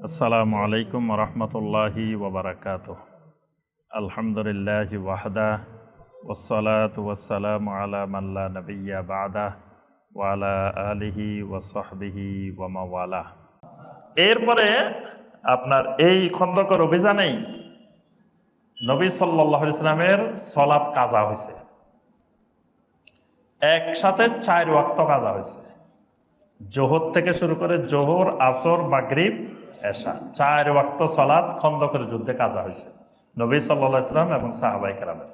আসসালামু আলাইকুম রহমতুল্লাহি ওবরাকাত আলহামদুলিল্লাহ ওয়াহদা ওসলাত ওয়াসালাম আলা মাল্লা নবিয়া বাদা ওয়ালা আলিহি ওয়াসহবিহি ওয়ামাওয়ালা এরপরে আপনার এই খন্দকর অভিযানেই নবী সাল্লাহ ইসলামের সলাপ কাজা হয়েছে একসাথে চার ওয়াক্ত কাজা হয়েছে জোহর থেকে শুরু করে জোহর, আসর, মাগরিব এশা। চার ওয়াক্ত সলাদ খন্দকের যুদ্ধে কাজা হয়েছে। নবী সাল্লাহ ইসলাম এবং সাহাবাই কেরামের।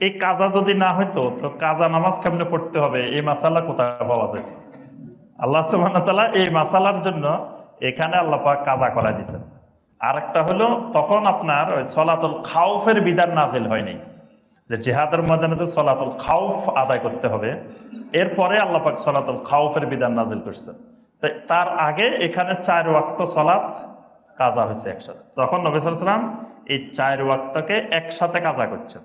এই কাজা যদি না হইতো, তো কাজা নামাজ কেমনে পড়তে হবে? এই মাসালা কোথায় পাওয়া যায়? আল্লাহ সুবাহতাল্লাহ এই মাসালার জন্য এখানে আল্লাহ পাক কাজা করা দিয়েছেন। আরেকটা হলো, তখন আপনার ওই সলাতুল খাউফের বিধান নাজিল হয়নি। যে জেহাদের ময়দানে তো সলাতুল খাউফ আদায় করতে হবে। এরপরে আল্লাহ পাক সলাতুল খাউফের বিধান নাজিল করছেন। তার আগে এখানে চার ওয়াক্ত সলাৎ কাজা হয়েছে একসাথে। তখন নবী সাল্লাম এই চার ওয়াক্তকে একসাথে কাজা করছেন।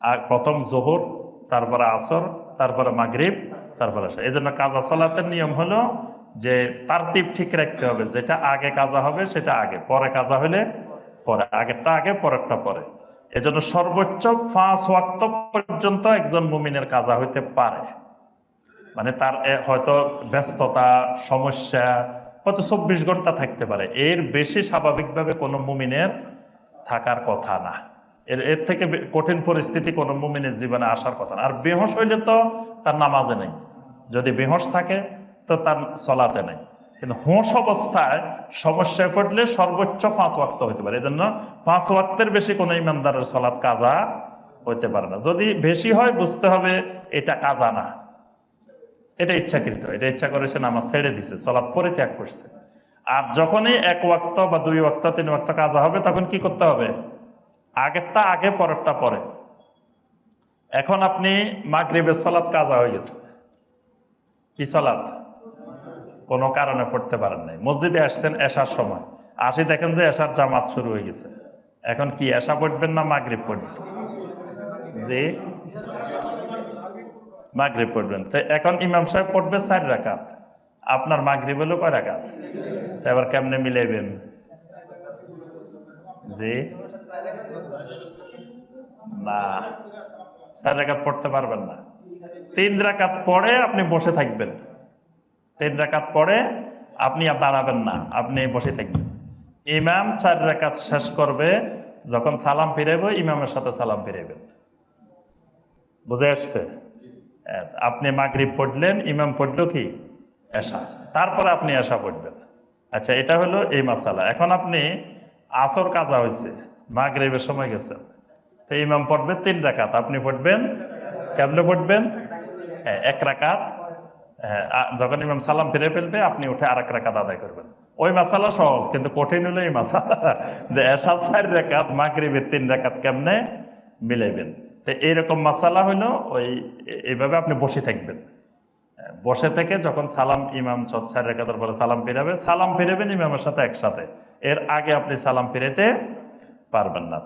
আর প্রথম জোহর, তারপরে আসর, তারপরে মাগরিব, তারপরে আসা এই জন্য কাজা সলাতের নিয়ম হলো যে তারতিব ঠিক রাখতে হবে। যেটা আগে কাজা হবে, সেটা আগে। পরে কাজা হলে পরে। আগেরটা আগে, পরেরটা পরে। এজন্য সর্বোচ্চ পাঁচ ওয়াক্ত পর্যন্ত একজন মুমিনের কাজা হইতে পারে। মানে তার হয়তো ব্যস্ততা, সমস্যা, হয়তো চব্বিশ ঘণ্টা থাকতে পারে। এর বেশি স্বাভাবিকভাবে কোনো মুমিনের থাকার কথা না। এর এর থেকে কঠিন পরিস্থিতি কোনো মুমিনের জীবনে আসার কথা না। আর বেহস হইলে তো তার নামাজে নেই। যদি বেহস থাকে, তো তার চলাতে নেই। কিন্তু হোঁশ অবস্থায় সমস্যায় পড়লে সর্বোচ্চ পাঁচ ওয়াক্ত হইতে পারে। এই জন্য পাঁচ ওয়াক্তের বেশি কোনো ইমানদারের সলাৎ কাজা হইতে পারে না। যদি বেশি হয়, বুঝতে হবে এটা কাজা না। এটা ইচ্ছাকৃত এটা ইচ্ছা করে সে নামাজ ছেড়ে দিছে, সলাৎ পরিত্যাগ করছে। আর যখনই এক ওয়াক্ত বা দুই ওয়াক্ত, তিন ওয়াক্ত কাজা হবে, তখন কি করতে হবে? আগেরটা আগে, পরেরটা পরে। এখন আপনি মাগরিবের সলাৎ কাজা হয়ে গেছে। কি সলাৎ? কোনো কারণে পড়তে পারেন নাই। মসজিদে আসছেন এসার সময়। আসি দেখেন যে এসার জামাত শুরু হয়ে গেছে। এখন কি এসা পড়বেন না মাগরিব পড়বেন? যে মাগরিব পড়বেন। তো এখন ইমাম সাহেব পড়বে চার রাকাত। আপনার মাগরিব হলো কয় রাকাত? এবার কেমনে মিলাইবেন? জি। না, চার রাকাত পড়তে পারবেন না। তিন রাকাত পরে আপনি বসে থাকবেন। তিন রাকাত পরে আপনি আর দাঁড়াবেন না, আপনি বসে থাকবেন। ইমাম চার রাকাত শেষ করবে, যখন সালাম ফিরাইব, ইমামের সাথে সালাম ফিরাইবেন। বুঝে আসছে? আপনি মাগরিব পড়লেন ইমাম পড়ল কি? এশা। তারপরে আপনি এশা পড়বেন। আচ্ছা এটা হলো এই মাসালা। এখন আপনি আসর কাজা হয়েছে মাগরিবের সময় গেছেন। তো ইমাম পড়বে তিন রাকাত। আপনি পড়বেন কেমনে পড়বেন? হ্যাঁ, এক রাকাত। হ্যাঁ, যখন ইমাম সালাম ফিরে ফেলবে আপনি উঠে আর এক রাকাত আদায় করবেন। ওই মাসালা সহজ কিন্তু কঠিন হলো এই মাসালা। যে এশা চার রেখাত মাগরিবের তিন রেখাত কেমনে মিলাইবেন? তো এইরকম মাসালা হইল ওই এইভাবে আপনি বসে থাকবেন। হ্যাঁ, বসে থেকে যখন সালাম ইমাম সব চার রেখাতের পরে সালাম ফিরাবে সালাম ফিরাবেন ইমামের সাথে একসাথে। এর আগে আপনি সালাম ফিরাতে পারবেন না।